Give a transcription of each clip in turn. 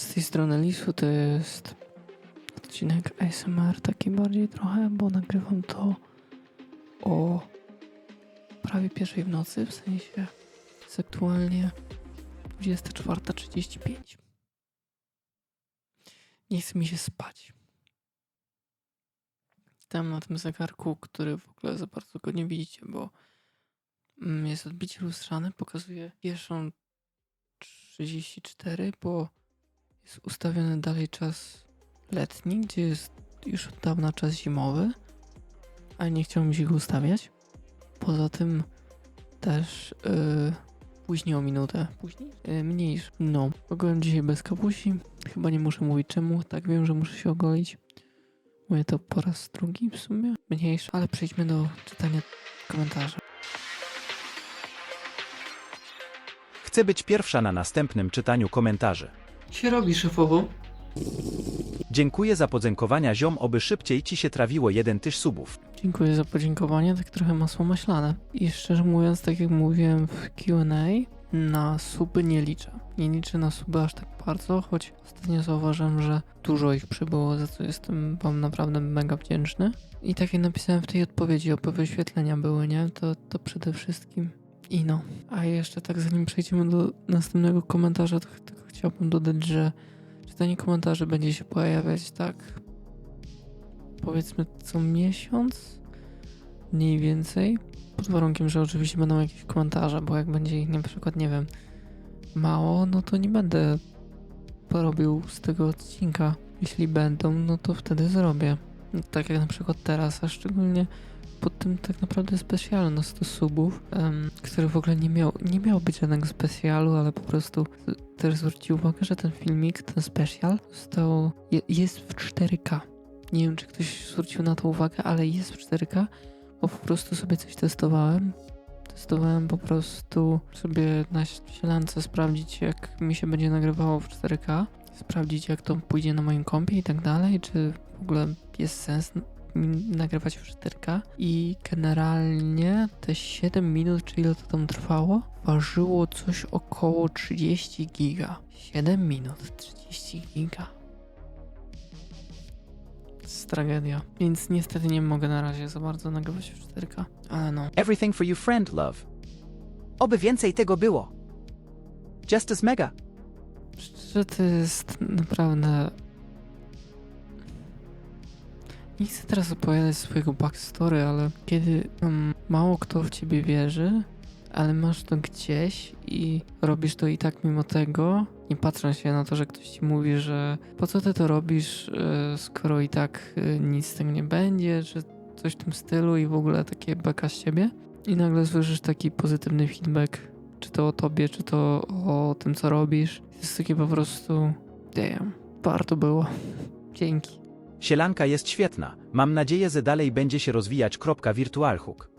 Z tej strony Lisu to jest odcinek ASMR, taki bardziej trochę, bo nagrywam to o prawie pierwszej w nocy, w sensie jest aktualnie 24.35. Nie chce mi się spać. Tam na tym zegarku, który w ogóle za bardzo go nie widzicie, bo mm, jest odbicie lustrzane, pokazuje pierwszą 34, bo jest ustawiony dalej czas letni, gdzie jest już od dawna czas zimowy, ale nie chciałbym się go ustawiać. Poza tym też yy, później o minutę. Później? Yy, mniejszy. No, ogoliłem dzisiaj bez kapusi. Chyba nie muszę mówić czemu. Tak wiem, że muszę się ogolić. Mówię to po raz drugi w sumie. Mniejszy, ale przejdźmy do czytania komentarzy. Chcę być pierwsza na następnym czytaniu komentarzy. Się robi szefowo? Dziękuję za podziękowania ziom, oby szybciej ci się trawiło jeden tyś subów. Dziękuję za podziękowanie, tak trochę masło maślane. I szczerze mówiąc, tak jak mówiłem w Q&A, na suby nie liczę. Nie liczę na suby aż tak bardzo, choć ostatnio zauważyłem, że dużo ich przybyło, za co jestem wam naprawdę mega wdzięczny. I tak jak napisałem w tej odpowiedzi, oby wyświetlenia były, nie? To, to przede wszystkim i no. A jeszcze tak zanim przejdziemy do następnego komentarza, to chciałbym dodać, że czytanie komentarzy będzie się pojawiać tak powiedzmy co miesiąc mniej więcej pod warunkiem, że oczywiście będą jakieś komentarze, bo jak będzie ich na przykład, nie wiem, mało, no to nie będę porobił z tego odcinka. Jeśli będą, no to wtedy zrobię. Tak jak na przykład teraz, a szczególnie pod tym tak naprawdę specjalu na 100 subów, em, który w ogóle nie miał, nie miał być żadnego specjalu, ale po prostu też zwrócił uwagę, że ten filmik, ten specjal został, je, jest w 4K. Nie wiem, czy ktoś zwrócił na to uwagę, ale jest w 4K, bo po prostu sobie coś testowałem. Testowałem po prostu sobie na sielance sprawdzić, jak mi się będzie nagrywało w 4K. Sprawdzić, jak to pójdzie na moim kompie i tak dalej, czy w ogóle jest sens nagrywać w 4K. I generalnie te 7 minut, czy ile to tam trwało, ważyło coś około 30 giga. 7 minut, 30 giga. Jest tragedia. Więc niestety nie mogę na razie za bardzo nagrywać w 4K. Ale no. Everything for you, friend, love. Oby więcej tego było. Just as mega. Szczerze to jest naprawdę... Nie chcę teraz opowiadać swojego backstory, ale kiedy um, mało kto w ciebie wierzy, ale masz to gdzieś i robisz to i tak mimo tego, nie patrząc się na to, że ktoś ci mówi, że po co ty to robisz, e, skoro i tak e, nic z tego nie będzie, czy coś w tym stylu i w ogóle takie beka z ciebie. I nagle słyszysz taki pozytywny feedback, czy to o tobie, czy to o tym, co robisz. Jest takie po prostu, damn, warto było. Dzięki. Sielanka jest świetna. Mam nadzieję, że dalej będzie się rozwijać. Kropka Virtual Hook.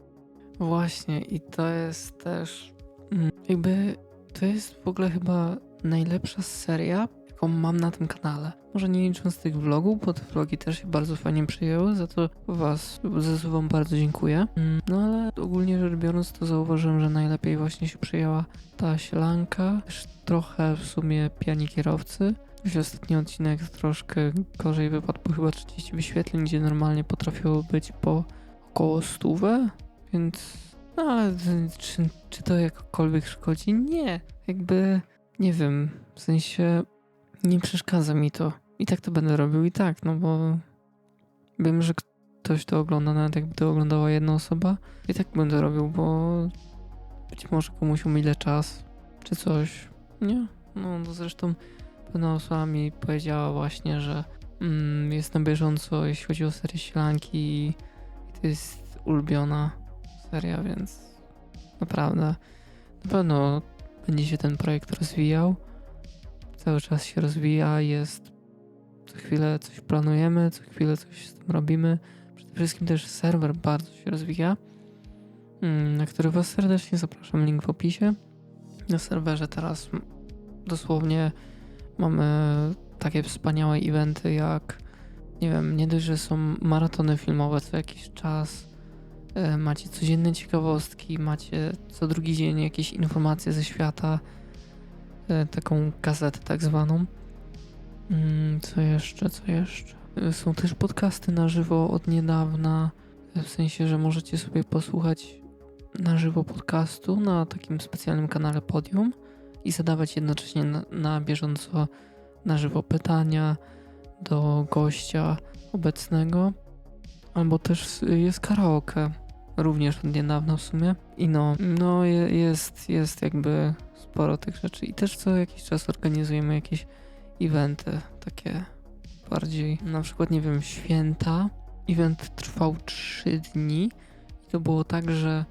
Właśnie i to jest też mm, jakby to jest w ogóle chyba najlepsza seria, jaką mam na tym kanale. Może nie licząc tych vlogów, bo te vlogi też się bardzo fajnie przyjęły, za to was, to wam bardzo dziękuję. Mm, No ale ogólnie rzecz biorąc to zauważyłem, że najlepiej właśnie się przyjęła ta sielanka, też trochę w sumie piani kierowcy. Myślę, ostatni odcinek troszkę gorzej wypadł, bo chyba 30 wyświetleń, gdzie normalnie potrafiło być po około stówę, więc no ale czy, czy to jakkolwiek szkodzi? Nie. Jakby nie wiem, w sensie nie przeszkadza mi to. I tak to będę robił i tak, no bo wiem, że ktoś to ogląda, nawet jakby to oglądała jedna osoba. I tak będę robił, bo być może komuś umilę czas, czy coś. Nie? No, no zresztą pewna osoba mi powiedziała właśnie, że mm, jest na bieżąco, jeśli chodzi o serię Ślanki i to jest ulubiona seria, więc naprawdę na pewno będzie się ten projekt rozwijał. Cały czas się rozwija, jest co chwilę coś planujemy, co chwilę coś z tym robimy. Przede wszystkim też serwer bardzo się rozwija, mm, na który Was serdecznie zapraszam, link w opisie. Na serwerze teraz m- dosłownie mamy takie wspaniałe eventy jak nie wiem, nie dość, że są maratony filmowe co jakiś czas, e, macie codzienne ciekawostki, macie co drugi dzień jakieś informacje ze świata, e, taką gazetę tak zwaną. Mm, co jeszcze, co jeszcze? Y, Są też podcasty na żywo od niedawna, w sensie, że możecie sobie posłuchać na żywo podcastu na takim specjalnym kanale Podium i zadawać jednocześnie na, na bieżąco na żywo pytania do gościa obecnego. Albo też jest karaoke, również od niedawna w sumie. I no, no je- jest, jest jakby sporo tych rzeczy. I też co jakiś czas organizujemy jakieś eventy takie bardziej, na przykład nie wiem, święta. Event trwał 3 dni i to było tak, że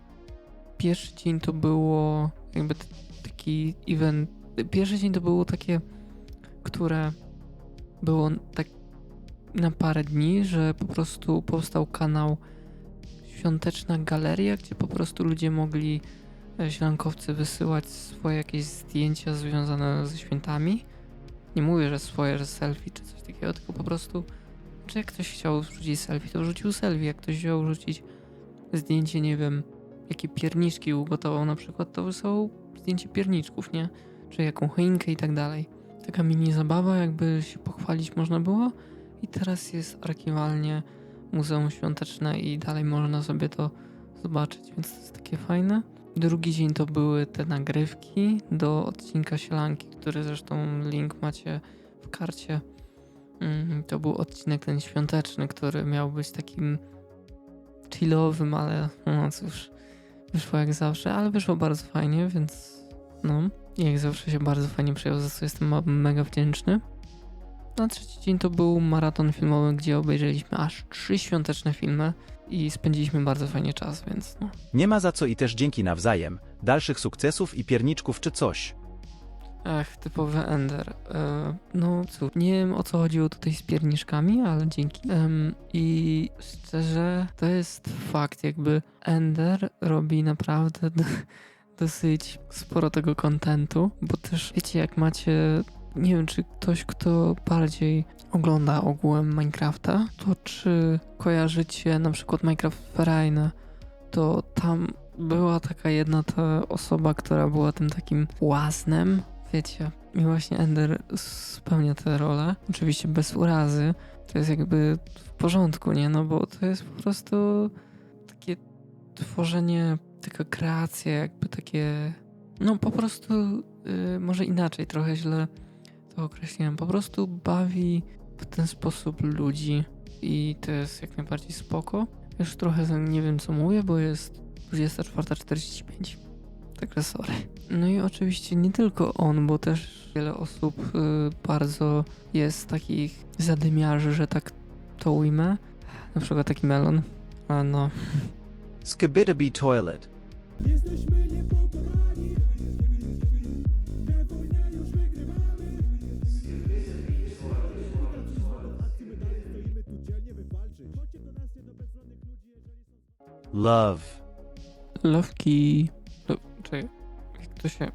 pierwszy dzień to było jakby taki event, pierwszy dzień to było takie, które było tak na parę dni, że po prostu powstał kanał Świąteczna Galeria, gdzie po prostu ludzie mogli e, ślankowcy wysyłać swoje jakieś zdjęcia związane ze świętami. Nie mówię, że swoje, że selfie czy coś takiego, tylko po prostu, czy jak ktoś chciał wrzucić selfie, to wrzucił selfie. Jak ktoś chciał wrzucić zdjęcie, nie wiem, jakie pierniczki ugotował na przykład, to wysłał zdjęcie pierniczków, nie? Czy jaką choinkę i tak dalej. Taka mini zabawa, jakby się pochwalić można było. I teraz jest archiwalnie Muzeum Świąteczne i dalej można sobie to zobaczyć, więc to jest takie fajne. Drugi dzień to były te nagrywki do odcinka Sielanki, który zresztą link macie w karcie. Mm, To był odcinek ten świąteczny, który miał być takim chillowym, ale no cóż, wyszło jak zawsze, ale wyszło bardzo fajnie, więc no, jak zawsze się bardzo fajnie przyjął, za co jestem mega wdzięczny. Na trzeci dzień to był maraton filmowy, gdzie obejrzeliśmy aż trzy świąteczne filmy i spędziliśmy bardzo fajnie czas, więc no. Nie ma za co i też dzięki nawzajem, dalszych sukcesów i pierniczków czy coś. Ach, typowy Ender. E, no cóż, nie wiem o co chodziło tutaj z pierniczkami, ale dzięki. Em, I szczerze, to jest fakt, jakby Ender robi naprawdę dosyć sporo tego kontentu, bo też wiecie, jak macie. Nie wiem, czy ktoś, kto bardziej ogląda ogółem Minecrafta, to czy kojarzycie na przykład Minecraft Vereine, to tam była taka jedna ta osoba, która była tym takim łaznem, wiecie. I właśnie Ender spełnia tę rolę. Oczywiście bez urazy. To jest jakby w porządku, nie? No bo to jest po prostu takie tworzenie, taka kreacja, jakby takie. No po prostu, y, może inaczej, trochę źle to określiłem. Po prostu bawi w ten sposób ludzi i to jest jak najbardziej spoko. Już trochę nie wiem co mówię, bo jest 24.45. Także sorry. No i oczywiście nie tylko on, bo też wiele osób y, bardzo jest takich zadymiarzy, że tak to ujmę. Na przykład taki melon. A no, Skibidi toilet. Love. Lowki. Lo, czekaj, jak to się.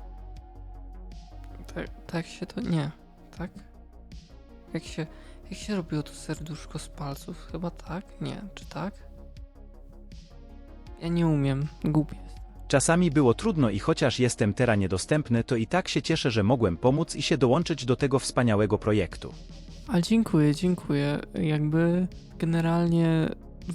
Tak, tak się to. Nie, tak? Jak się. Jak się robiło to serduszko z palców? Chyba tak? Nie, czy tak? Ja nie umiem, głupi jest. Czasami było trudno i chociaż jestem teraz niedostępny, to i tak się cieszę, że mogłem pomóc i się dołączyć do tego wspaniałego projektu. Ale dziękuję, dziękuję. Jakby generalnie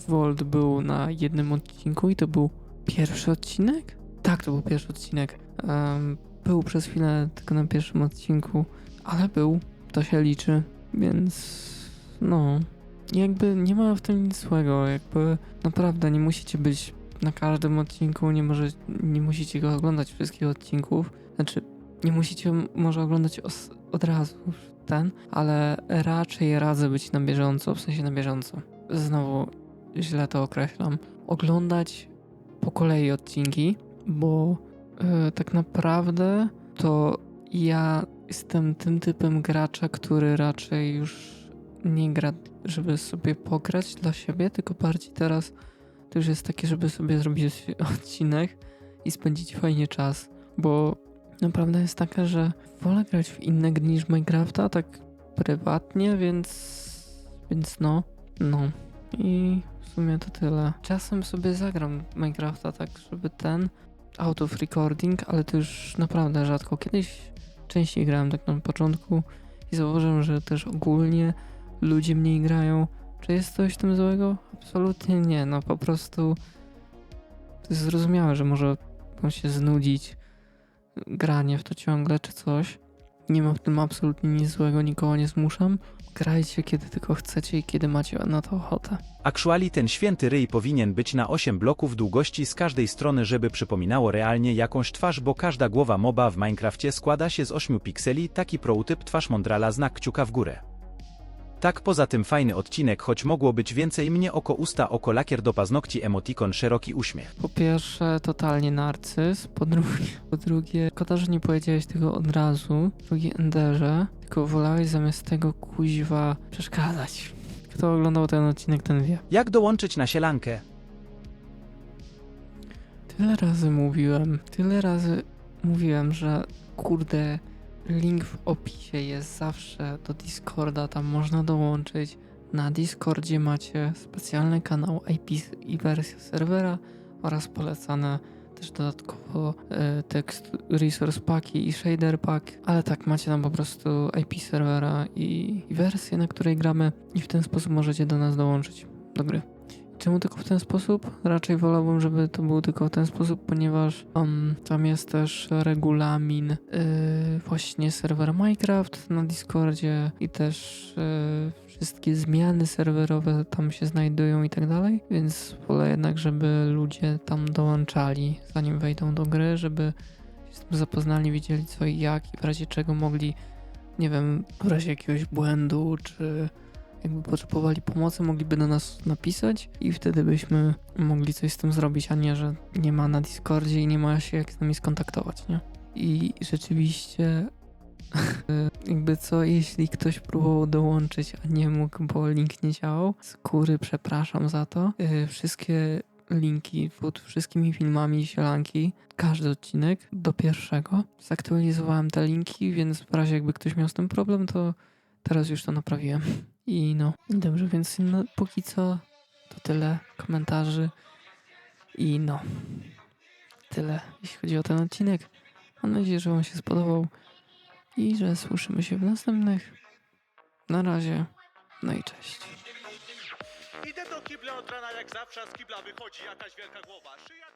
Volt był na jednym odcinku i to był pierwszy odcinek? Tak, to był pierwszy odcinek. Em, był przez chwilę tylko na pierwszym odcinku, ale był, to się liczy, więc no. Jakby nie ma w tym nic złego, jakby naprawdę nie musicie być na każdym odcinku, nie, może, nie musicie go oglądać wszystkich odcinków. Znaczy, nie musicie może oglądać os- od razu ten, ale raczej radzę być na bieżąco, w sensie na bieżąco. Znowu źle to określam. Oglądać po kolei odcinki, bo e, tak naprawdę to ja jestem tym typem gracza, który raczej już nie gra, żeby sobie pograć dla siebie, tylko bardziej teraz to już jest takie, żeby sobie zrobić odcinek i spędzić fajnie czas, bo naprawdę jest taka, że wolę grać w inne gry niż Minecrafta, tak prywatnie, więc więc no, no i w sumie to tyle. Czasem sobie zagram Minecrafta tak, żeby ten out of recording, ale to już naprawdę rzadko. Kiedyś częściej grałem tak na początku, i zauważyłem, że też ogólnie ludzie mniej grają. Czy jest coś w tym złego? Absolutnie nie, no po prostu to jest zrozumiałe, że może się znudzić granie w to ciągle czy coś. Nie ma w tym absolutnie nic złego, nikogo nie zmuszam. Grajcie kiedy tylko chcecie i kiedy macie na to ochotę. Actually ten święty ryj powinien być na 8 bloków długości z każdej strony, żeby przypominało realnie jakąś twarz, bo każda głowa moba w Minecrafcie składa się z 8 pikseli, taki prototyp twarz Mondrala znak kciuka w górę. Tak poza tym fajny odcinek, choć mogło być więcej mnie oko usta oko lakier do paznokci emotikon szeroki uśmiech. Po pierwsze, totalnie narcyz. Po drugie, po drugie, szkoda, że nie powiedziałeś tego od razu. Drugie, Enderze. Tylko wolałeś zamiast tego kuźwa przeszkadzać. Kto oglądał ten odcinek, ten wie. Jak dołączyć na sielankę? Tyle razy mówiłem, tyle razy mówiłem, że kurde, link w opisie jest zawsze do Discorda, tam można dołączyć. Na Discordzie macie specjalny kanał IP i wersja serwera oraz polecane też dodatkowo e, tekst resource packi i shader pack, ale tak macie tam po prostu IP serwera i, i wersję, na której gramy i w ten sposób możecie do nas dołączyć do gry. Czemu tylko w ten sposób? Raczej wolałbym, żeby to było tylko w ten sposób, ponieważ um, tam jest też regulamin yy, właśnie serwera Minecraft na Discordzie i też yy, wszystkie zmiany serwerowe tam się znajdują i tak dalej, więc wolę jednak, żeby ludzie tam dołączali zanim wejdą do gry, żeby się z tym zapoznali, wiedzieli co i jak i w razie czego mogli, nie wiem, w razie jakiegoś błędu czy jakby potrzebowali pomocy, mogliby do nas napisać i wtedy byśmy mogli coś z tym zrobić, a nie, że nie ma na Discordzie i nie ma się jak z nami skontaktować, nie? I rzeczywiście jakby co, jeśli ktoś próbował dołączyć, a nie mógł, bo link nie działał, z góry przepraszam za to. Yy, Wszystkie linki pod wszystkimi filmami sielanki, każdy odcinek do pierwszego. Zaktualizowałem te linki, więc w razie jakby ktoś miał z tym problem, to teraz już to naprawiłem. I no, dobrze, więc no, póki co to tyle komentarzy. I no, tyle jeśli chodzi o ten odcinek. Mam nadzieję, że Wam się spodobał i że słyszymy się w następnych. Na razie, no i cześć. Idę do kibla od rana jak zawsze, z kibla wychodzi jakaś wielka głowa. Szyja